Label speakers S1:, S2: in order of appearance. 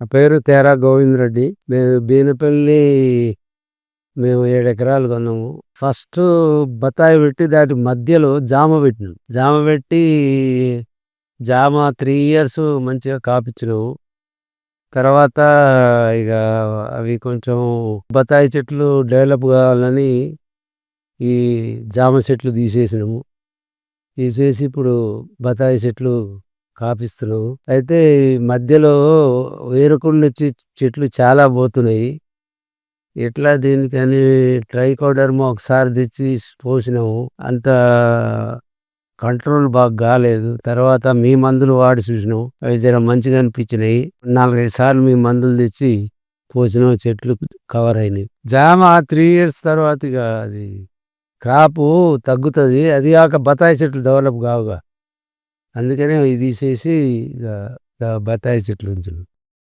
S1: నా పేరు తేరా గోవింద్ రెడ్డి. మేము బీనపల్లి మేము ఏడు ఎకరాలు కొన్నాము. ఫస్ట్ బత్తాయి పెట్టి దాటి మధ్యలో జామ పెట్టినాం. జామ పెట్టి జామ త్రీ ఇయర్స్ మంచిగా కాపించినాము. తర్వాత ఇక అవి కొంచెం బత్తాయి చెట్లు డెవలప్ కావాలని ఈ జామ చెట్లు తీసేసినాము. తీసేసి ఇప్పుడు బత్తాయి చెట్లు కాపిస్తున్నావు అయితే మధ్యలో వేరుకుళ్ళు వచ్చి చెట్లు చాలా పోతున్నాయి. ఎట్లా దీనికని ట్రైకోడర్మా ఒకసారి తెచ్చి పోసినాము. అంత కంట్రోల్ బాగా కాలేదు. తర్వాత మీ మందులు వాడి చూసినాం అవి జర మంచిగా అనిపించినాయి. నాలుగైదు సార్లు మీ మందులు తెచ్చి పోసిన చెట్లు కవర్ అయినాయి. జామ త్రీ ఇయర్స్ తర్వాత ఇక అది క్రాపు తగ్గుతుంది. అది కాక బత్తాయి చెట్లు డెవలప్ కావుగా. అందుకనే ఇది తీసేసి బత్తాయి చెట్లు ఉంచున్నాం